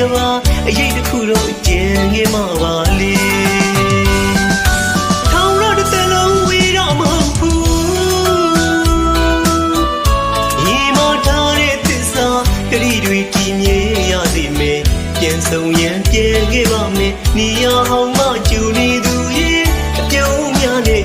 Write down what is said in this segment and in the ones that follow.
ကလာအရေးတစ်ခုတော့ကျင်ငယ်မှာပါလေထောင်တော့တစ်လုံးဝေးတော့မဟုတ်ဘူးဤမထားတဲ့သစ္စာကလေးတွေကြည်မြဲရစေမယ်ပြန်ဆုံးရန်ပြန်ခဲ့ပါမယ်နေရာဟောင်းမှကျူနေသူရဲ့အပြုံးများနဲ့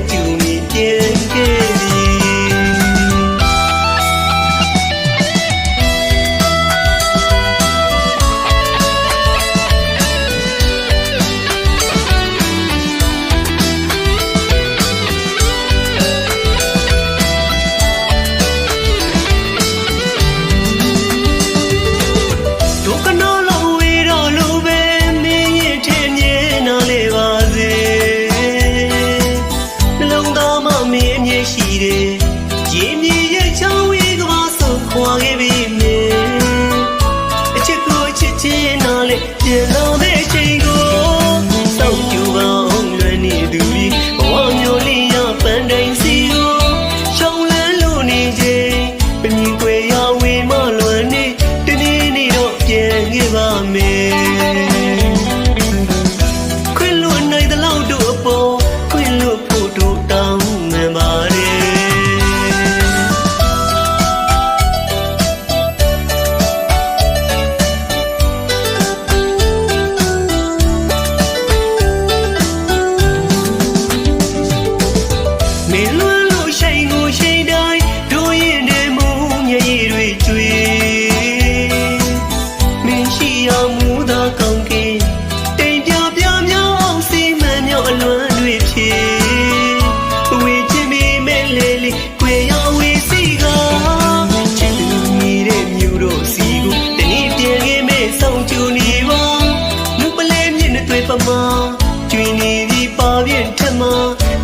တွင်နေသည်ပါပြည့်ထမ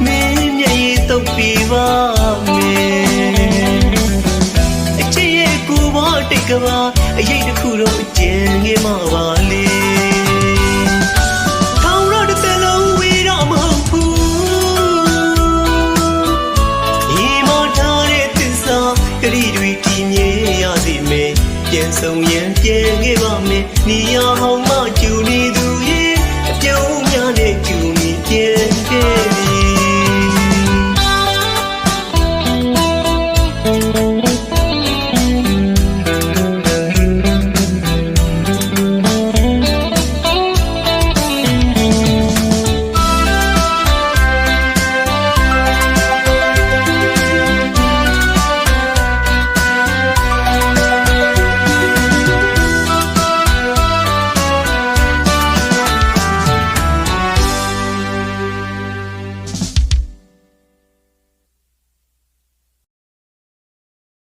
မင်းမျက်ရည်တုပ်ပြပါမယ်အချစ်ရဲ့ကိုဘတိတ်ကဘာအရေးတစ်ခုတော့အကျဉ်းငယ်မှာပါလေပြန်ဆုံးရင်ပြဲခဲ့ပါမယ်နေရာဟောင်းမှ